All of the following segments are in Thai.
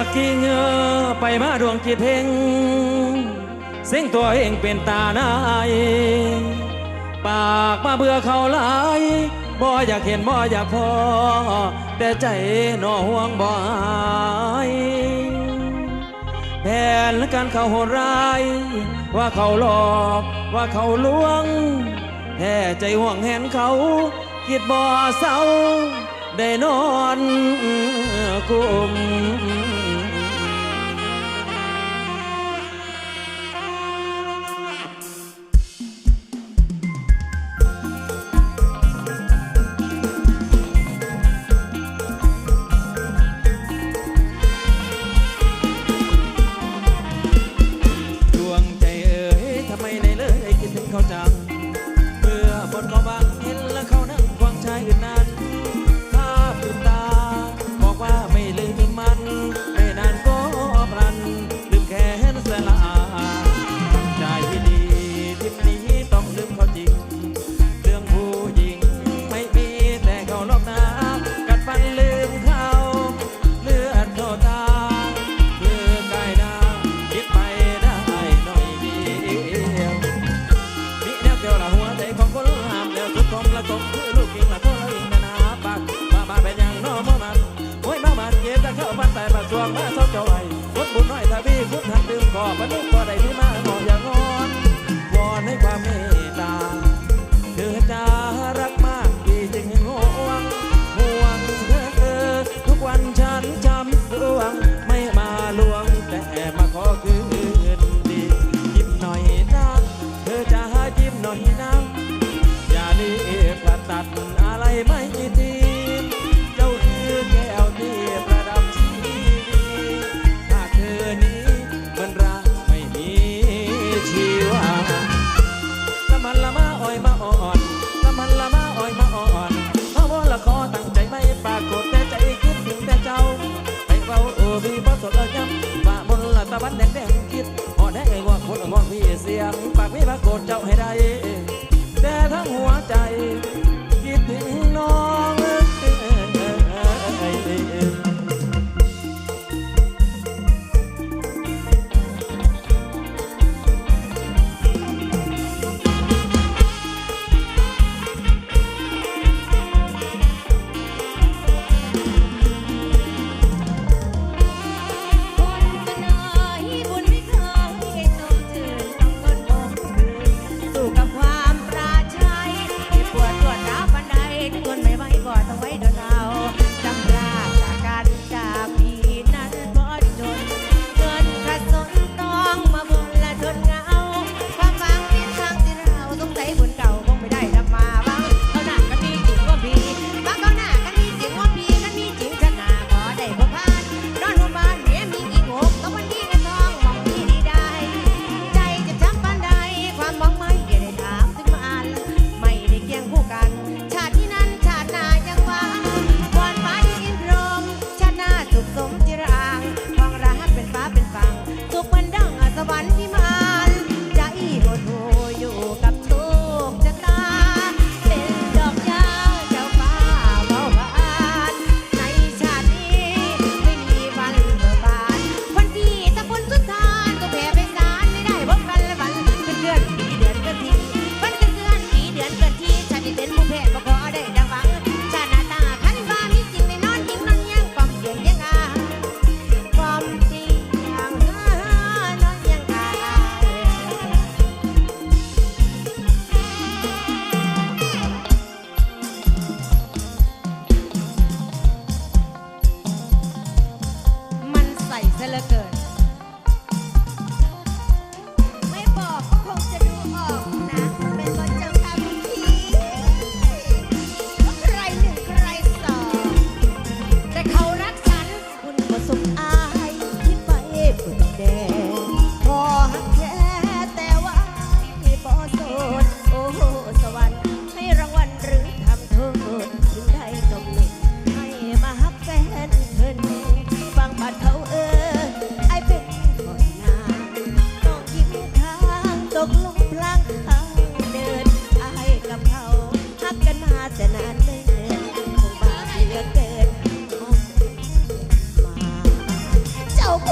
ากที่เงอไปมาดวงจิตเฮงเส้งตัวเองเป็นตาหนายปากมาเบื่อเขาหลายบ่อยากเห็นบ่อยากพอ แต่ใจหนอห่วงบ่ายแผนและการเขาโหดร้าย ว่าเขาหลอกว่าเขาลวงแท้ใจห่วงแหนเขา คิดบ่อเศร้า ได้นอนกุม เข้าบ้านไปประจวงมาเศร้าเจ้าไว้คุณบุญน้อยทวีคุณทักดึงมก่อบรรลุก็ได้ที่มาหมออย่างงอนวอนให้ความเมตตาเธอจารัก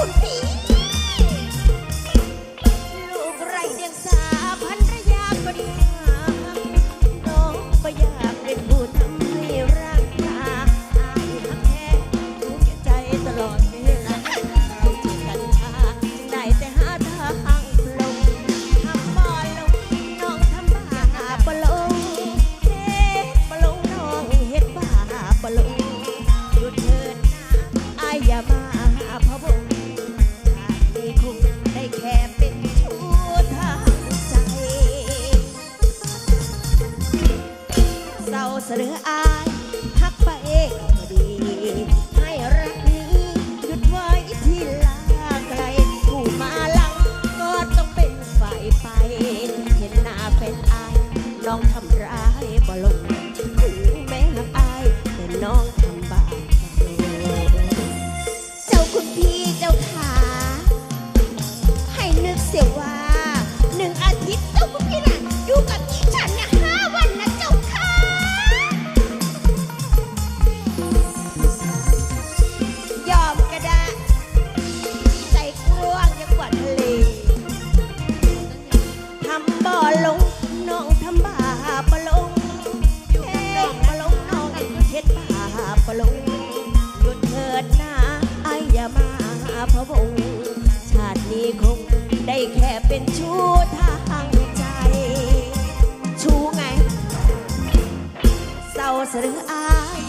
คุณพี่ คง ชาตินี้คงได้แค่เป็นชู้ทางใจ ชู้ไง เศร้าเสืออาย